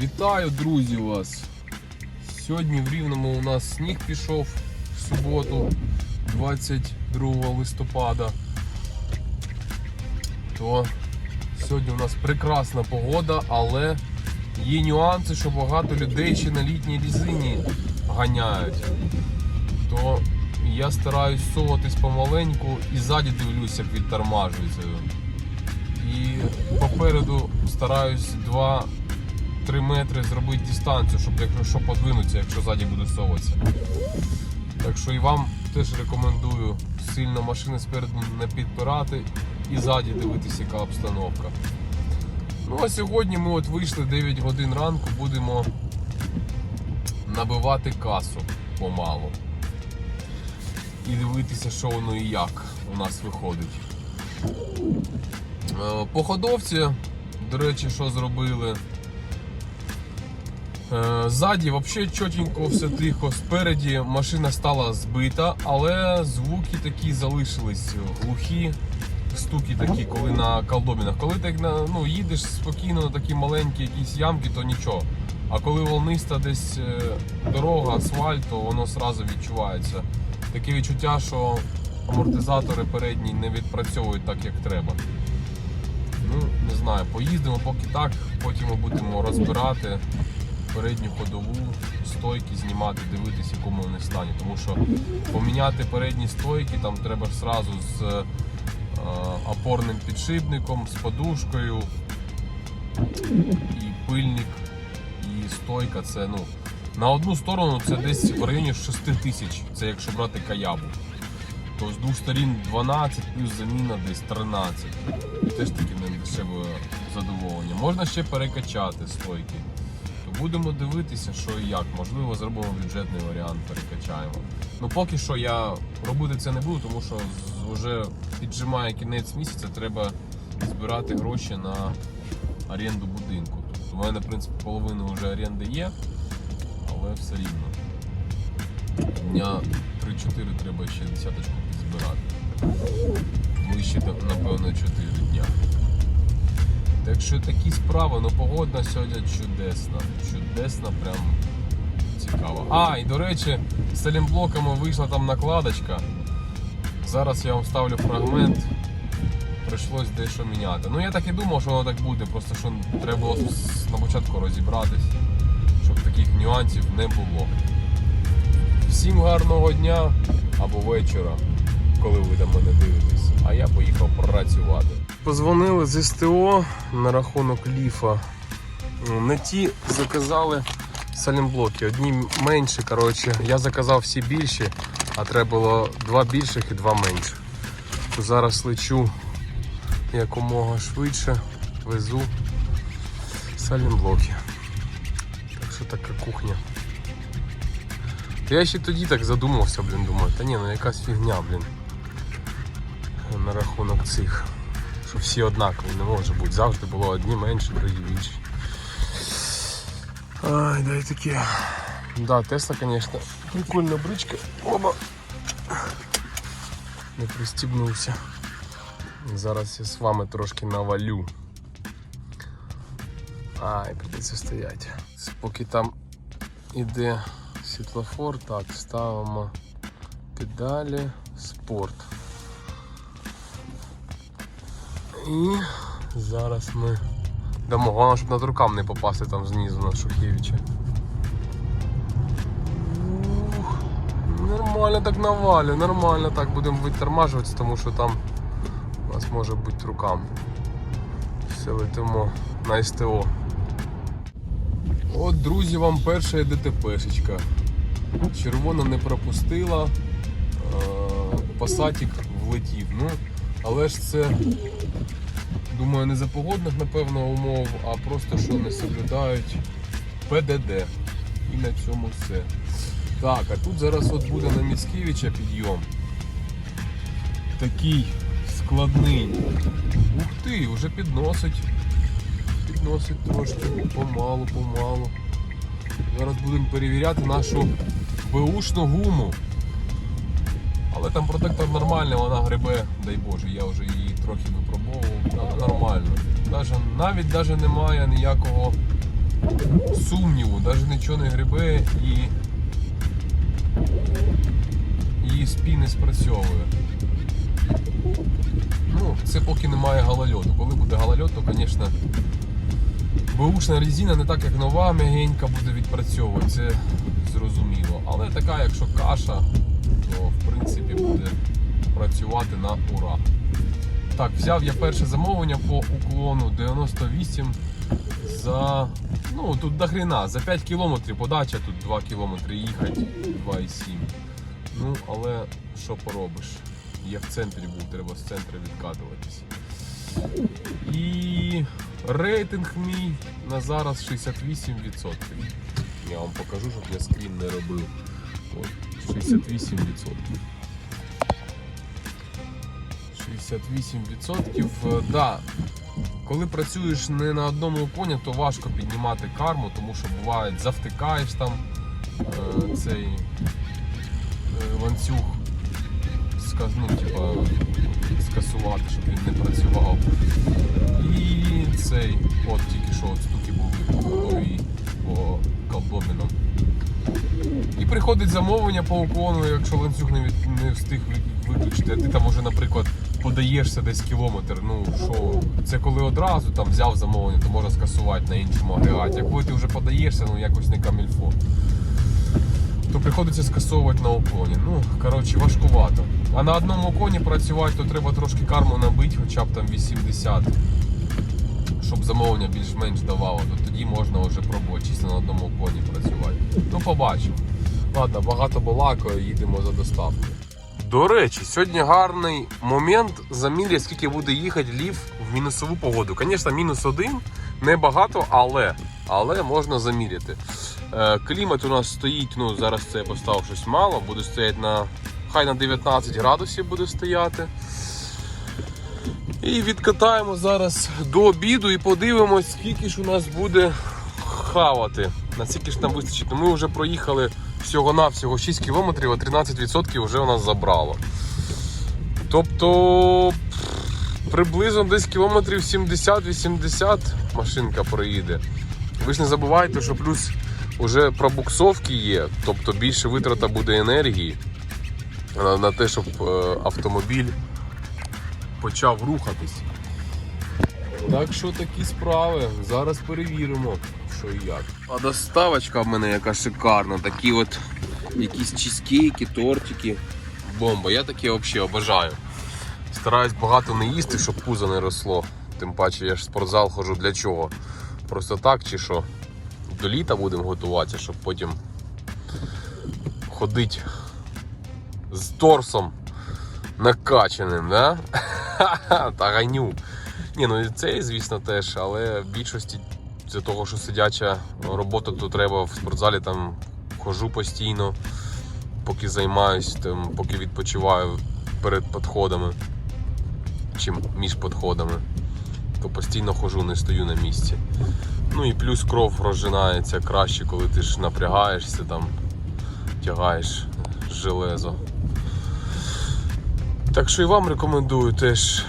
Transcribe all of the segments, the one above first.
Вітаю, друзі, вас! Сьогодні в Рівному у нас сніг пішов в суботу, 22 листопада. То сьогодні у нас прекрасна погода, але є нюанси, що багато людей ще на літній різині ганяють. То я стараюсь соватись помаленьку і ззаді дивлюсь, як відтормажується. І попереду стараюсь 2-3 метри зробити дистанцію, щоб якщо що подвинутися, якщо ззаді буду соватися. Так що і вам теж рекомендую сильно машини спереду не підпирати і ззаді дивитися, яка обстановка. Ну а сьогодні ми от вийшли 9 годин ранку, будемо набивати касу помалу. І дивитися, що воно і як у нас виходить. Е, По ходовці, до речі, що зробили. Е, Ззаді взагалі чотенько, все тихо. Спереді машина стала збита, але звуки такі залишились глухі, стуки такі, коли на колдобінах. Коли ти ну, їдеш спокійно на такі маленькі якісь ямки, то нічого. А коли волниста десь е, дорога, асфальт, то воно одразу відчувається. Таке відчуття, що амортизатори передні не відпрацьовують так, як треба. Ну, не знаю, поїздимо поки так, потім ми будемо розбирати передню ходову, стойки знімати, дивитися, якому вони стані. Тому що поміняти передні стойки там треба зразу з е, опорним підшипником, з подушкою, і пильник, і стойка. Це ну, на одну сторону це десь в районі 6 тисяч, це якщо брати каябу. То з двох сторін 12 плюс заміна десь 13. Теж таки не дешеве задоволення. Можна ще перекачати стойки. Будемо дивитися, що і як. Можливо, зробимо бюджетний варіант, перекачаємо. Ну поки що я робити це не буду, тому що вже піджимає кінець місяця, треба збирати гроші на оренду будинку. Тобто у мене, в принципі, половина вже оренди є, але все рівно. Дня 3-4 треба ще десяточку підзбирати. Ближче, напевно, 4 дня. Так що такі справи, ну погода сьогодні чудесна. Чудесна, прям цікаво. А, і до речі, з салімблоками вийшла там накладочка. Зараз я вам ставлю фрагмент. Прийшлось дещо міняти. Ну я так і думав, що воно так буде, просто що треба було на початку розібратись, щоб таких нюансів не було. Всім гарного дня або вечора, коли ви там мене дивитесь. А я поїхав працювати. Позвонили з СТО на рахунок ліфа. Не ті заказали салімблоки. Одні менші, коротше. Я заказав всі більші, а треба було два більших і два менших. Зараз лечу якомога швидше, везу салімблоки. Так що така кухня. Я ще тоді так задумався, блін, думаю, та ні, ну якась фігня, блін. На рахунок цих. Що всі однакові, не може бути. Завжди було одні менші, другі більші. Ай, дай таке. Да, Тесла, звісно, прикольна бричка. Оба. Не пристібнувся. Зараз я з вами трошки навалю. Ай, придеться стояти. Поки там іде світлофор, так, ставимо педалі, спорт. І зараз ми дамо. Головне, щоб над рукам не попасти там знизу на Шухевича. Ух, Нормально так навалю, нормально так будемо витормажуватися, тому що там у нас може бути рукам. Все летимо на СТО. От, друзі, вам перша ДТПшечка. Червона не пропустила, е, пасатік влетів. Ну, але ж це, думаю, не за погодних, напевно, умов, а просто що не соблюдають ПДД. І на цьому все. Так, а тут зараз от буде на Міцкевича підйом. Такий складний. Ух ти, вже підносить. Підносить трошки, помалу, помалу. Зараз будемо перевіряти нашу беушну гуму. Але там протектор нормальний, вона грибе, дай Боже, я вже її трохи Нормально. Даже, навіть даже немає ніякого сумніву, навіть нічого не грибе і, і спі не спрацьовує. Ну, це поки немає галальоту. Коли буде галальот, то, звісно, беушна резина не так як нова, м'ягенька буде відпрацьовувати, це зрозуміло. Але така, якщо каша, то в принципі буде працювати на ура. Так, взяв я перше замовлення по уклону 98 за. Ну, тут до хрена, за 5 кілометрів подача, тут 2 кілометри їхати, 2,7. Ну, але що поробиш? Я в центрі був, треба з центру відкатуватись. І рейтинг мій на зараз 68%. Я вам покажу, щоб я скрін не робив. От, 68%. 68%. Е, Да. Коли працюєш не на одному коні, то важко піднімати карму, тому що буває завтикаєш там е, цей е, ланцюг ну, типа, скасувати, щоб він не працював. І цей, от тільки що от стуки були по голові, по колдобінам. І приходить замовлення по уклону, якщо ланцюг не, від, не встиг виключити, а ти там уже, наприклад, подаєшся десь кілометр. Ну що, це коли одразу там взяв замовлення, то можна скасувати на іншому агрегаті. А коли ти вже подаєшся, ну якось не камільфо. То приходиться скасовувати на уклоні. Ну, коротше, важкувато. А на одному коні працювати, то треба трошки карму набити, хоча б там 80 щоб замовлення більш-менш давало, то тоді можна вже пробувати чисто на одному коні працювати. Ну, побачимо. Ладно, багато балакаю, їдемо за доставкою. До речі, сьогодні гарний момент заміряти, скільки буде їхати лів в мінусову погоду. Звісно, мінус один, небагато, але, але можна заміряти. Е, клімат у нас стоїть, ну зараз це я поставив щось мало, буде стояти на хай на 19 градусів буде стояти. І відкатаємо зараз до обіду і подивимось, скільки ж у нас буде хавати. Наскільки ж нам вистачить. Ну, Ми вже проїхали всього-навсього 6 кілометрів, а 13% вже у нас забрало. Тобто приблизно десь кілометрів 70-80 машинка проїде. Ви ж не забувайте, що плюс вже пробуксовки є, тобто більше витрата буде енергії на, на те, щоб е, автомобіль почав рухатись. Так що такі справи. Зараз перевіримо, що і як. А доставочка в мене яка шикарна. Такі от якісь чизкейки, тортики. Бомба. Я таке взагалі обожаю. Стараюсь багато не їсти, щоб пузо не росло. Тим паче я ж в спортзал ходжу для чого? Просто так чи що? До літа будемо готуватися, щоб потім ходити з торсом накачаним, да? Та ганю. Ні, ну і це, звісно, теж, але в більшості з того, що сидяча робота, то треба в спортзалі там хожу постійно, поки займаюсь, там, поки відпочиваю перед підходами чи між підходами, то постійно хожу, не стою на місці. Ну і плюс кров розжинається краще, коли ти ж напрягаєшся, там, тягаєш железо. Так що і вам рекомендую теж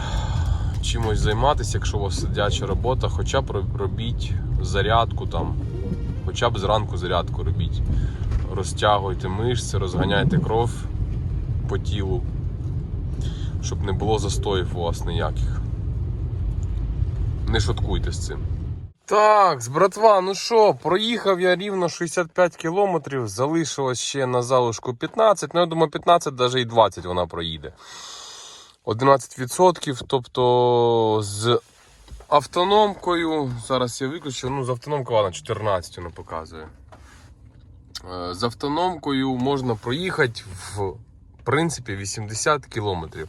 чимось займатися, якщо у вас сидяча робота, хоча б робіть зарядку там, хоча б зранку зарядку робіть. Розтягуйте мишці, розганяйте кров по тілу, щоб не було застоїв у вас ніяких. Не шуткуйте з цим. Так, з братва, ну що, проїхав я рівно 65 кілометрів, залишилось ще на залишку 15, ну я думаю 15, навіть і 20 вона проїде. 11%, тобто з автономкою, зараз я виключу, ну з автономкою ладно, 14 вона показує. Е, З автономкою можна проїхати в принципі 80 кілометрів.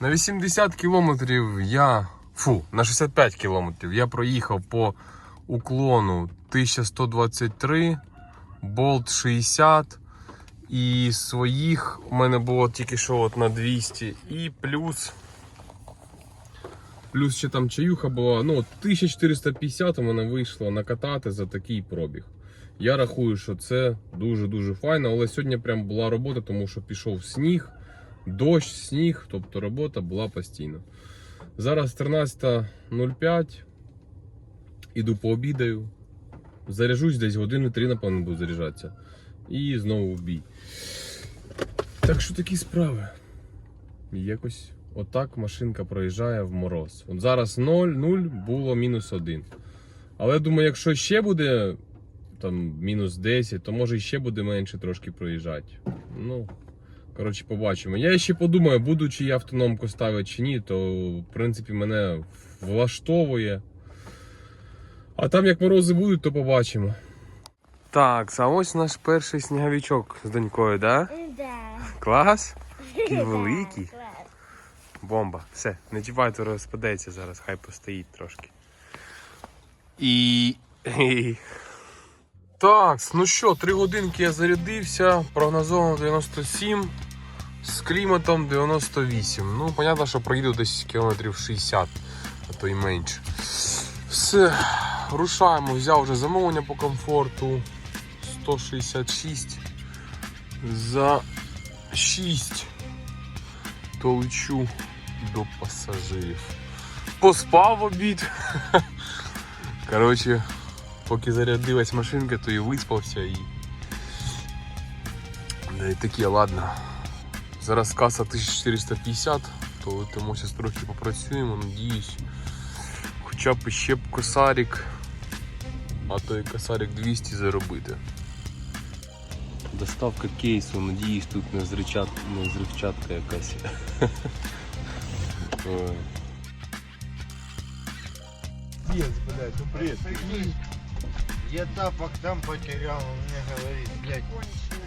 На 80 кілометрів я. Фу, на 65 кілометрів я проїхав по уклону 1123, болт 60. І своїх у мене було тільки що от на 200. І плюс. Плюс ще там чаюха була. Ну, 1450 у мене вийшло накатати за такий пробіг. Я рахую, що це дуже-дуже файно, але сьогодні прям була робота, тому що пішов сніг, дощ, сніг, тобто робота була постійно. Зараз 13.05. Іду пообідаю заряжусь десь години три, напевно, буду заряджатися. І знову в бій. Так що такі справи. Якось отак машинка проїжджає в мороз. От зараз 0, 0, було мінус 1. Але думаю, якщо ще буде там мінус 10, то може ще буде менше трошки проїжджати. Ну, коротше, побачимо. Я ще подумаю, буду чи я автономку ставити чи ні, то в принципі мене влаштовує. А там як морози будуть, то побачимо. Так, а ось наш перший сніговичок з донькою, да? Да. Клас? Такий великий. клас. Бомба. Все, не чіпайте, розпадеться зараз, хай постоїть трошки. І. Так, ну що, три годинки я зарядився, прогнозовано 97, з кліматом 98. Ну, понятно, що проїду десь кілометрів 60, а то й менше. Все, рушаємо, взяв вже замовлення по комфорту 166 за 6 то лечу до пасажирів. Поспав обід. Коротше, поки зарядилась машинка, то і виспався і. Да і таке, ладно. Зараз каса 1450, то летимося трохи попрацюємо, надіюсь. Хоча б ще б косарик, а то і косарик 200 заробити. Доставка кейсу, надіюсь, тут не зричат, не зривчатка якась. Пиздец, блядь, ну бред. Я тапок там потерял, он мне говорит, блядь,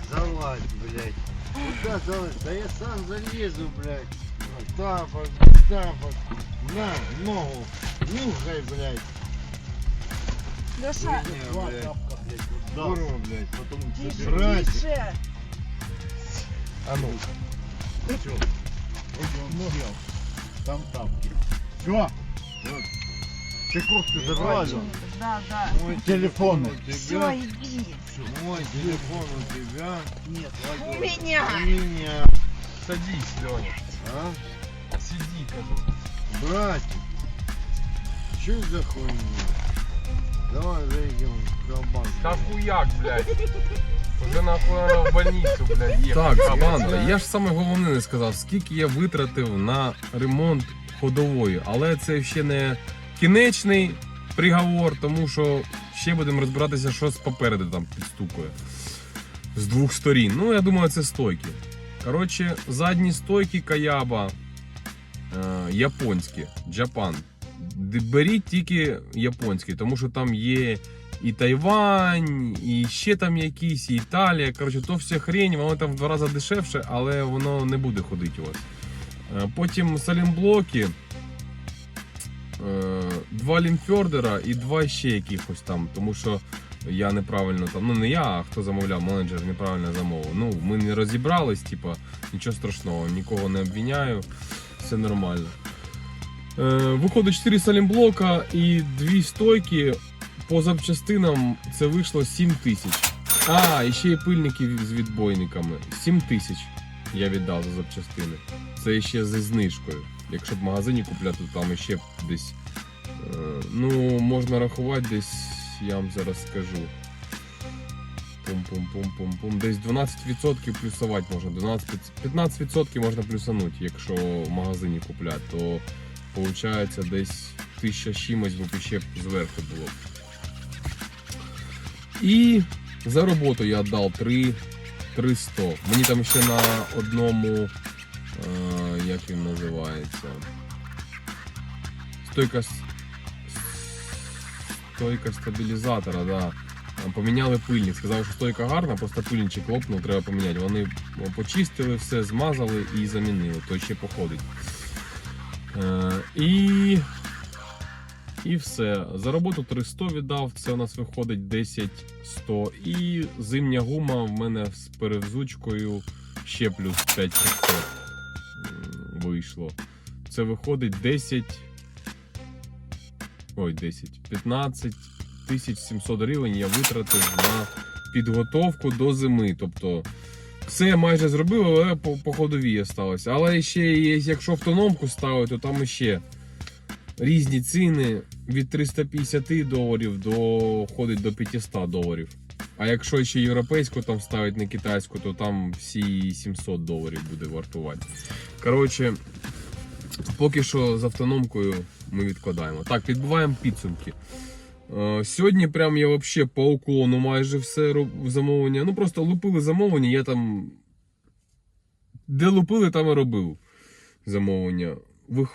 залазь, блядь. Куда залазь? Да я сам залезу, блядь. Тапок, тапок. На, ногу. Нюхай, блядь. Леша, Не, блядь. Здорово, блядь. Потом тише, собирать. тише. А ну. Все. Там тапки. Все. Ты кофту забрал? Да, да. Мой телефон у Все, тебя. иди. Мой телефон у тебя. Нет, у меня. У меня. Садись, Леня. А? Сиди, кажу. Братик. Что за хуйня? Давай зайдем Та хуяк, блядь. Уже нахуй надо в больницу, блядь, їхати. Так, команда, я ж саме головне не сказав, скільки я витратив на ремонт ходової, але це ще не кінечний приговор, тому що ще будемо розбиратися, що попереду там підстукує. З двох сторін. Ну, я думаю, це стойки. Коротше, задні стойки Каяба е, японські, Japan. Беріть тільки японські, тому що там є і Тайвань, і ще там якісь, і Італія. Коротше, то вся хрень, воно там в два рази дешевше, але воно не буде ходити у вас. Е, Потім салімблоки, е, два лімфьордера і два ще якихось там, тому що я неправильно там, ну не я, а хто замовляв, менеджер неправильно замовив. Ну, ми не розібрались, типа, нічого страшного, нікого не обвиняю, все нормально. Е, Виходить 4 салімблока і дві стойки. По запчастинам це вийшло 7 тисяч. А, і ще й пильники з відбойниками. 7 тисяч я віддав за запчастини. Це ще зі знижкою. Якщо в магазині купляти, то там ще десь. е, Ну, можна рахувати десь, я вам зараз скажу. Пум-пум-пум-пум-пум. Десь 12% плюсувати можна. 12, 15% можна плюсанути, якщо в магазині купляти, то виходить десь 1000 чимось, бо ще зверху було. І за роботу я віддав 3 300. Мені там ще на одному, е, як він називається, стойка, стойка стабілізатора, да. Поміняли пильник. Сказали, що стойка гарна, просто пильничок лопнув, треба поміняти. Вони почистили все, змазали і замінили, то ще походить. Е, і і все. За роботу 300 віддав, це у нас виходить 10 100. І зимня гума в мене з перевзучкою ще плюс 5 500 вийшло. Це виходить 10. Ой, 10, 15 тисяч 700 гривень я витратив на підготовку до зими. Тобто все майже зробив, але по, ходовій осталося. Але ще є, якщо автономку ставити, то там ще різні ціни. Від 350 доларів доходить до 500 доларів. А якщо ще європейську там ставить, не китайську, то там всі 700 доларів буде вартувати. Коротше, поки що з автономкою ми відкладаємо. Так, підбиваємо підсумки. Е, Сьогодні прям я вообще по уклону майже все замовлення. Ну просто лупили замовлення, я там. Де лупили, там і робив замовлення.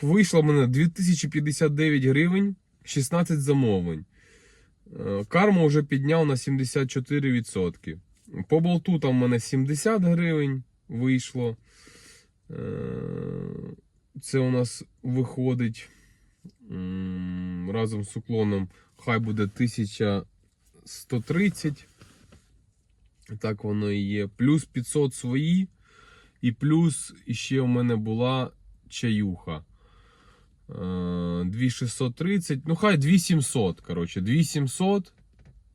Вийшло мене 2059 гривень, 16 замовлень. Е, Карму вже підняв на 74%. По болту там в мене 70 гривень вийшло. Е, Це у нас виходить разом з уклоном. Хай буде 1130. Так воно і є. Плюс 500 свої. І плюс ще у мене була чаюха. Е, 2630. Ну, хай 2700. Коротше, 2700.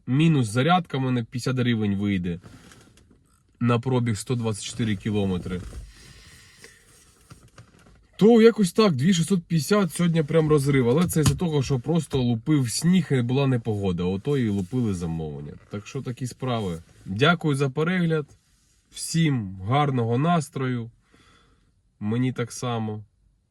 Мінус зарядка в мене 50 гривень вийде. На пробіг 124 кілометри. То якось так, 2650 сьогодні прям розрив. Але це із-за того, що просто лупив сніг і була непогода. Ото і лупили замовлення. Так що такі справи. Дякую за перегляд. Всім гарного настрою. Мені так само,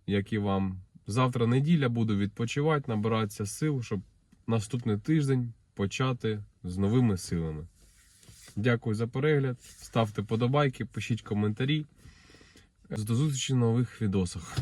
як і вам. Завтра неділя буду відпочивати, набиратися сил, щоб наступний тиждень почати з новими силами. Дякую за перегляд. Ставте подобайки, пишіть коментарі. До зустрічі в нових відосах.